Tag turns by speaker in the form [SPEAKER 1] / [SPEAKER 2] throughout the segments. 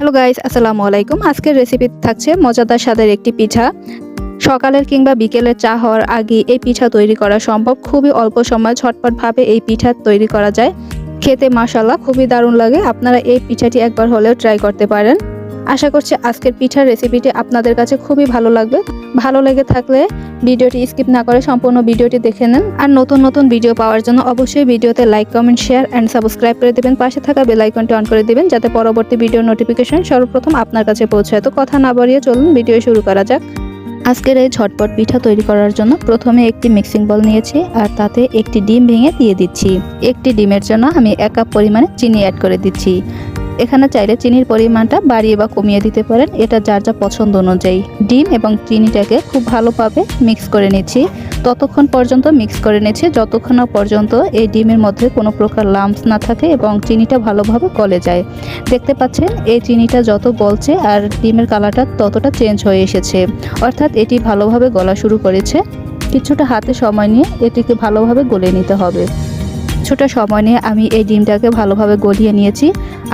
[SPEAKER 1] Hello guys আসসালামু আলাইকুম আজকের রেসিপি থাকছে মজাদার স্বাদের একটি পিঠা। সকালের কিংবা বিকেলের চা হওয়ার আগে এই পিঠা তৈরি করা সম্ভব। খুবই অল্প সময় ঝটপটভাবে এই পিঠা তৈরি করা যায়। খেতে মাশাল্লাহ খুবই দারুণ লাগে। আপনারা এই পিঠাটি একবার হলেও ট্রাই করতে পারেন। আশা করছি আজকের পিঠার রেসিপিটি আপনাদের কাছে খুবই ভালো লাগবে। ভালো লেগে থাকলে ভিডিওটি স্কিপ না করে সম্পূর্ণ ভিডিওটি দেখে নেন। আর নতুন নতুন ভিডিও পাওয়ার জন্য অবশ্যই ভিডিওতে like comment share and subscribe করে দেবেন। পাশে থাকা বেল আইকনটি অন করে দেবেন যাতে পরবর্তী ভিডিও নোটিফিকেশন সর্বপ্রথম আপনার কাছে পৌঁছায়। তো কথা না বাড়িয়ে চলুন ভিডিও শুরু করা যাক। আজকের এই ঝটপট পিঠা তৈরি করার জন্য প্রথমে একটি মিক্সিং বল নিয়েছি আর তাতে একটি ডিম ভেঙে দিয়ে দিচ্ছি। একটি ডিমের জন্য আমি এক কাপ পরিমাণে চিনি অ্যাড করে দিচ্ছি। এখানে চাইলে চিনির পরিমাণটা বাড়িয়ে বা কমিয়ে দিতে পারেন। এটা যার যা পছন্দ অনুযায়ী। ডিম এবং চিনিটাকে খুব ভালোভাবে মিক্স করে নিচ্ছি। ততক্ষণ পর্যন্ত মিক্স করে নিচ্ছি। যতক্ষণ না পর্যন্ত এই ডিমের মধ্যে কোনো প্রকার লাম্পস না থাকে এবং চিনিটা ভালোভাবে গলে যায়। দেখতে পাচ্ছেন, এই চিনিটা যত গলছে আর ডিমের কালারটা ততটা চেঞ্জ হয়ে এসেছে। অর্থাৎ এটি ভালোভাবে গলা শুরু করেছে। কিছুটা হাতে সময় নিয়ে এটিকে ভালোভাবে গলে নিতে হবে। কিছুটা সময় নিয়ে আমি এই ডিমটাকে ভালোভাবে গলিয়ে নিয়েছি।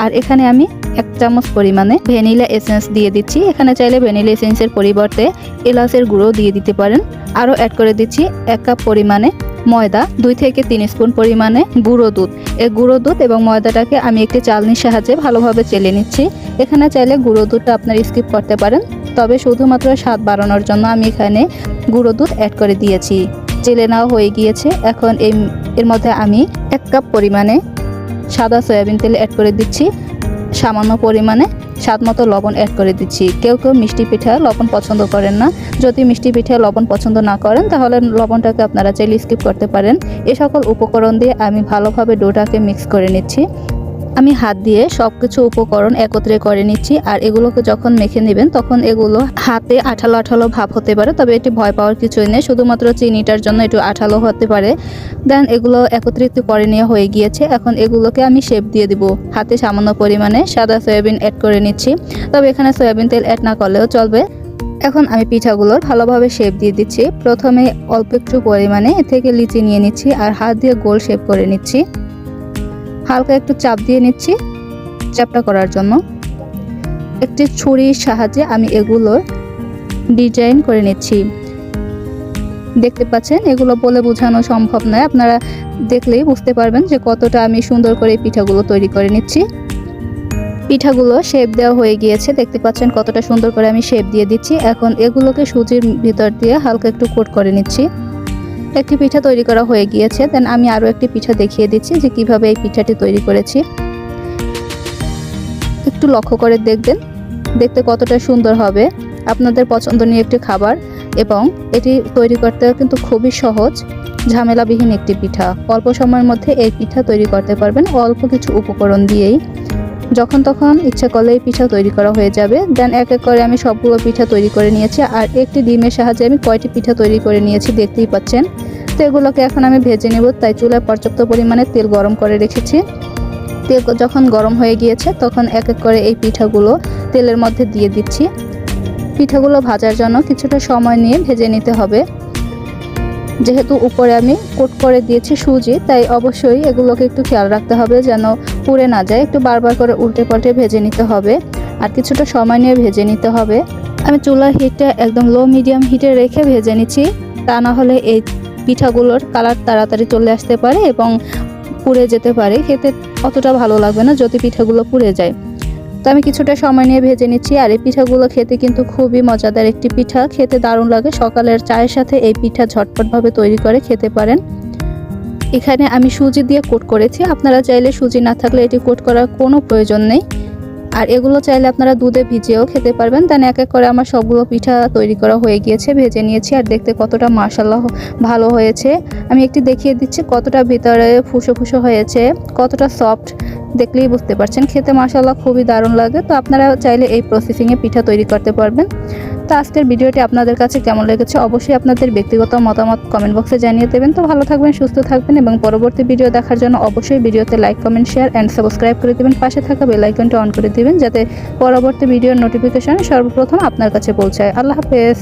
[SPEAKER 1] আর এখানে আমি এক চামচ পরিমাণে ভ্যানিলা এসেন্স দিয়ে দিচ্ছি। এখানে চাইলে ভ্যানিলা এসেন্সের পরিবর্তে এলাচের গুঁড়ো দিয়ে দিতে পারেন। আরও অ্যাড করে দিচ্ছি এক কাপ পরিমাণে ময়দা, দুই থেকে তিন স্পুন পরিমাণে গুঁড়ো দুধ। এই গুঁড়ো দুধ এবং ময়দাটাকে আমি একটি চালনির সাহায্যে ভালোভাবে চেলে নিচ্ছি। এখানে চাইলে গুঁড়ো দুধটা আপনার স্কিপ করতে পারেন। তবে শুধুমাত্র স্বাদ বাড়ানোর জন্য আমি এখানে গুঁড়ো দুধ অ্যাড করে দিয়েছি। চেলে নেওয়া হয়ে গিয়েছে। এখন এই এর মধ্যে আমি এক কাপ পরিমাণে সাদা সয়াবিন তেল অ্যাড করে দিচ্ছি। সামান্য পরিমাণে স্বাদ মতো লবণ অ্যাড করে দিচ্ছি। কেউ কেউ মিষ্টি পিঠা লবণ পছন্দ করেন না। যদি মিষ্টি পিঠা লবণ পছন্দ না করেন, তাহলে লবণটাকে আপনারা চাইলে স্কিপ করতে পারেন। এ সকল উপকরণ দিয়ে আমি ভালোভাবে ডোটাকে মিক্স করে নিচ্ছি। আমি হাত দিয়ে সব কিছু উপকরণ একত্রে করে নিচ্ছি, আর এগুলোকে যখন মেখে নেবেন তখন এগুলো হাতে আঠালো আঠালো ভাব হতে পারে, তবে এটি ভয় পাওয়ার কিছুই নেই। শুধুমাত্র চিনিটার জন্য একটু আঠালো হতে পারে। দেন এগুলো একত্রিত করে নেওয়া হয়ে গিয়েছে। এখন এগুলোকে আমি শেপ দিয়ে দিব। হাতে সামান্য পরিমাণে সাদা সয়াবিন অ্যাড করে নিচ্ছি। তবে এখানে সয়াবিন তেল অ্যাড না করলেও চলবে। এখন আমি পিঠাগুলোর ভালোভাবে শেপ দিয়ে দিচ্ছি। প্রথমে অল্প একটু পরিমাণে এ থেকে লিচি নিয়ে নিচ্ছি, আর হাত দিয়ে গোল শেপ করে নিচ্ছি। হালকা একটু চাপ দিয়ে নিচ্ছি চাপটা করার জন্য। একটি ছুরির সাহায্যে আমি এগুলো ডিজাইন করে নিচ্ছি। দেখতে পাচ্ছেন? এগুলো বলে বোঝানো সম্ভব নয়। আপনারা দেখলেই বুঝতে পারবেন যে কতটা আমি সুন্দর করে পিঠাগুলো তৈরি করে নিচ্ছি। পিঠাগুলো শেপ দেওয়া হয়ে গিয়েছে। দেখতে পাচ্ছেন কতটা সুন্দর করে আমি শেপ দিয়ে দিচ্ছি। এখন এগুলোকে সুজির ভিতর দিয়ে হালকা একটু কোট করে নিচ্ছি। একটি পিঠা তৈরি করা হয়ে গিয়েছে। দেন আমি আরও একটি পিঠা দেখিয়ে দিচ্ছি যে কীভাবে এই পিঠাটি তৈরি করেছি। একটু লক্ষ্য করে দেখবেন, দেখতে কতটা সুন্দর হবে। আপনাদের পছন্দনীয় একটি খাবার এবং এটি তৈরি করতে কিন্তু খুবই সহজ, ঝামেলাবিহীন একটি পিঠা। অল্প সময়ের মধ্যে এই পিঠা তৈরি করতে পারবেন। অল্প কিছু উপকরণ দিয়েই। যখন তখন ইচ্ছা করলে এই পিঠা তৈরি করা হয়ে যাবে। দেন এক এক করে আমি সবগুলো পিঠা তৈরি করে নিয়েছি। আর একটি ডিমের সাহায্যে আমি কয়টি পিঠা তৈরি করে নিয়েছি দেখতেই পাচ্ছেন। তো এগুলোকে এখন আমি ভেজে নেব। তাই চুলায় পর্যাপ্ত পরিমাণে তেল গরম করে রেখেছি। তেল যখন গরম হয়ে গিয়েছে, তখন এক এক করে এই পিঠাগুলো তেলের মধ্যে দিয়ে দিচ্ছি। পিঠাগুলো ভাজার জন্য কিছুটা সময় নিয়ে ভেজে নিতে হবে। যেহেতু উপরে আমি কোট করে দিয়েছি সুজি, তাই অবশ্যই এগুলোকে একটু খেয়াল রাখতে হবে যেন পুড়ে না যায়। একটু বারবার করে উল্টে পাল্টে ভেজে নিতে হবে। আর কিছুটা সময় নিয়ে ভেজে নিতে হবে। আমি চুলার হিটটা একদম লো মিডিয়াম হিটে রেখে ভেজে নিচ্ছি। তা না হলে এই পিঠাগুলোর কালার তাড়াতাড়ি চলে আসতে পারে এবং পুড়ে যেতে পারে, খেতে অতটা ভালো লাগবে না যদি পিঠাগুলো পুড়ে যায়। তো আমি কিছুটা সময় নিয়ে ভেজে নিচ্ছি আর এই পিঠাগুলো খেতে কিন্তু খুবই মজাদার একটি পিঠা, খেতে দারুণ লাগে। সকালের চায়ের সাথে এই পিঠা ঝটপটভাবে তৈরি করে খেতে পারেন। এখানে আমি সুজি দিয়ে কোট করেছি। আপনারা চাইলে সুজি না থাকলে এটি কোট করার কোনো প্রয়োজন নেই। আর এগুলো চাইলে আপনারা দুধে ভিজেও খেতে পারবেন। দেন এক এক করে আমার সবগুলো পিঠা তৈরি করা হয়ে গিয়েছে, ভেজে নিয়েছি আর দেখতে কতটা মাসাল্লাহ ভালো হয়েছে। আমি একটি দেখিয়ে দিচ্ছি কতটা ভিতরে ফুসো ফুসো হয়েছে, কতটা সফট দেখলেই বুঝতে পারছেন। খেতে মাসাল্লাহ খুবই দারুণ লাগে। তো আপনারা চাইলে এই প্রসেসিংয়ে পিঠা তৈরি করতে পারবেন। তো আজকের ভিডিওটি আপনাদের কাছে কেমন লেগেছে অবশ্যই আপনাদের ব্যক্তিগত মতামত কমেন্ট বক্সে জানিয়ে দেবেন। তো ভালো থাকবেন, সুস্থ থাকবেন এবং পরবর্তী ভিডিও দেখার জন্য অবশ্যই ভিডিওতে like comment share and subscribe করে দেবেন। পাশে থাকা বেল আইকনটা অন করে দিবেন যাতে পরবর্তী ভিডিওর নোটিফিকেশন সর্বপ্রথম আপনার কাছে পৌঁছায়। আল্লাহ হাফেজ।